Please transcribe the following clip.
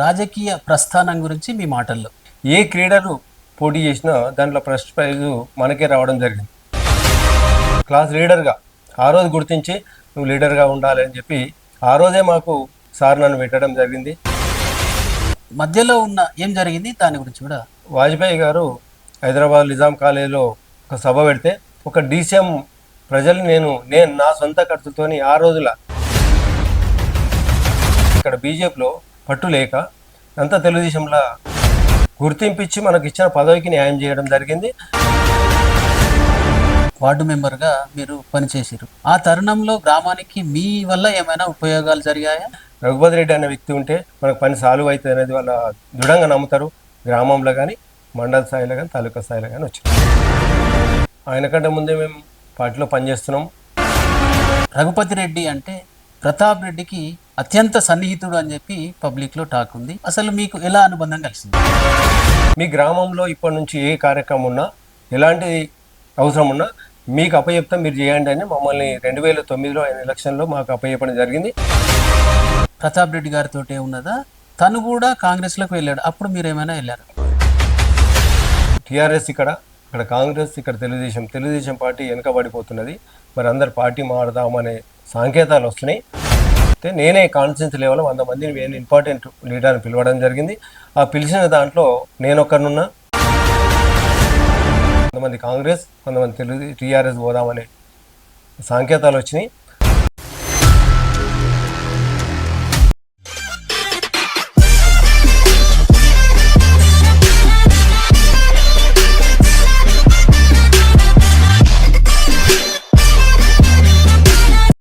రాజకీయ ప్రస్థానం గురించి మీ మాటల్లో. ఏ క్రీడలు పోటీ చేసినా దాంట్లో ఫస్ట్ ప్రైజ్ మనకే రావడం జరిగింది. క్లాస్ లీడర్గా ఆ రోజు గుర్తించి నువ్వు లీడర్గా ఉండాలి అని చెప్పి ఆ రోజే మాకు సార్ నన్ను పెట్టడం జరిగింది. మధ్యలో ఉన్న ఏం జరిగింది? దాని గురించి కూడా. వాజ్పేయి గారు హైదరాబాద్ నిజాం కాలేజీలో ఒక సభ పెడితే ఒక డీసీఎం ప్రజలు నేను నేను నా సొంత ఖర్చుతోని ఆ రోజుల ఇక్కడ బీజేపీలో పట్టు లేక అంతా తెలుగుదేశంలో గుర్తింపిచ్చి మనకు ఇచ్చిన పదవికి న్యాయం చేయడం జరిగింది. వార్డు మెంబర్గా మీరు పనిచేసారు ఆ తరుణంలో గ్రామానికి మీ వల్ల ఏమైనా ఉపయోగాలు జరిగాయా? రఘుపతి రెడ్డి అనే వ్యక్తి ఉంటే మనకు పని సాల్వ్ అవుతుంది అనేది వాళ్ళ దృఢంగా నమ్ముతారు. గ్రామంలో కానీ మండల స్థాయిలో కానీ తాలూకా స్థాయిలో కానీ వచ్చారు ఆయన కంటే ముందే మేము పార్టీలో పనిచేస్తున్నాం. రఘుపతి రెడ్డి అంటే ప్రతాప్ రెడ్డికి అత్యంత సన్నిహితుడు అని చెప్పి పబ్లిక్లో టాక్ ఉంది. అసలు మీకు ఎలా అనుబంధం కలిసింది? మీ గ్రామంలో ఇప్పటి నుంచి ఏ కార్యక్రమం ఉన్నా ఎలాంటి అవసరం ఉన్నా మీకు అప్పచెప్తాం మీరు చేయండి అని మమ్మల్ని రెండు వేల తొమ్మిదిలో ఆయన ఎలక్షన్లో మాకు అప్పచెప్పడం జరిగింది. ప్రతాప్ రెడ్డి గారితో ఉన్నదా? తను కూడా కాంగ్రెస్లోకి వెళ్ళాడు. అప్పుడు మీరు ఏమైనా వెళ్ళారు? టీఆర్ఎస్ ఇక్కడ ఇక్కడ కాంగ్రెస్ ఇక్కడ తెలుగుదేశం. తెలుగుదేశం పార్టీ వెనుకబడిపోతున్నది. మరి అందరు పార్టీ మారదామనే సంకేతాలు వస్తున్నాయి. అయితే నేనే కాన్ఫిడెన్స్ లెవెల్ వంద మందిని నేను ఇంపార్టెంట్ లీడర్ని పిలవడం జరిగింది. ఆ పిలిచిన దాంట్లో నేను కొంతమంది కాంగ్రెస్ కొంతమంది తెలుగు టీఆర్ఎస్ పోదామనే సంకేతాలు వచ్చినాయి.